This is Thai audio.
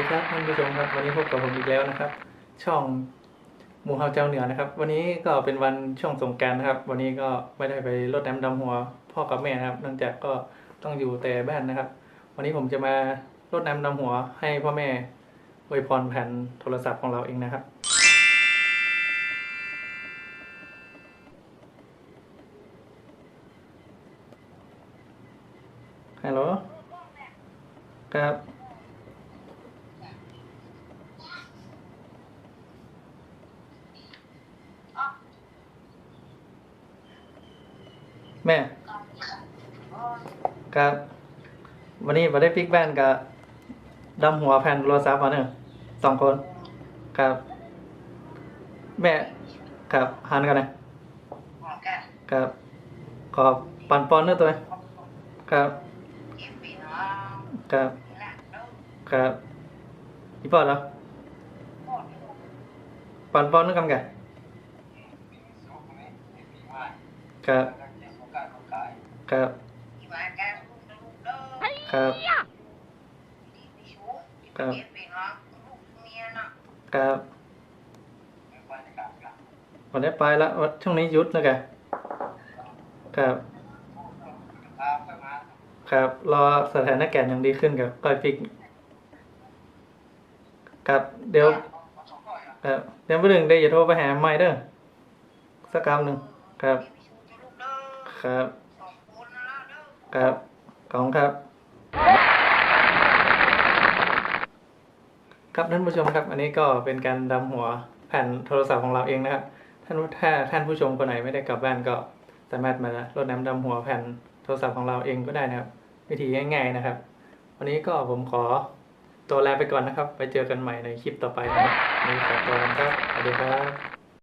ดีครับท่านผู้ชมครับวันนี้พบกับผมอีกแล้วนะครับ ช่องหมูเฮาเจ้าเหนือนะครับ วันนี้ก็เป็นวันช่วงสงกรารนะครับ วันนี้ก็ไม่ได้ไปรดน้ำดำหัวพ่อกับแม่นะครับเนื่องจากก็ต้องอยู่แต่บ้านนะครับ วันนี้ผมจะมารดน้ำดำหัวให้พ่อแม่อวยพรแผ่นโทรศัพท์ของเราเองนะครับฮัลโหลครับ แม่ ครับ วันนี้มาได้ปิกแบนกับดำหัวแผ่นโทรศัพท์มาหนึ่งสองคน ครับ แม่ ครับหันกันนะครับ ขอบปันปอนเนื้อตัวเองครับ ครับ ครับอีปอดเหรอปันปอนเนื้อกันแกครับ ครับ ครับ ครับครับวันนี้ไปแล้วช่วงนี้ยุดแล้วแกครับ ครับ รอสถานการณ์ยังดีขึ้นกับก้อยฟิกครับเดี๋ยวครับเดี๋ยวเพื่อนได้อย่าโทรไปหาไม่เด้อสักคำหนึ่งครับ ครับ ครับขอบครับ ครับท่านผู้ชมครับ อันนี้ก็เป็นการดำหัวแผ่นโทรศัพท์ของเราเองนะครับ ท่านถ้าท่านผู้ชมคนไหนไม่ได้กลับบ้านก็สามารถมารดน้ำดำหัวแผ่นโทรศัพท์ของเราเองก็ได้นะครับ วิธีง่าย ๆนะครับ วันนี้ก็ผมขอตัวลาไปก่อนนะครับ ไปเจอกันใหม่ในคลิปต่อไปนะครับนนี้ขอตัวกันครับสวัสดีครับ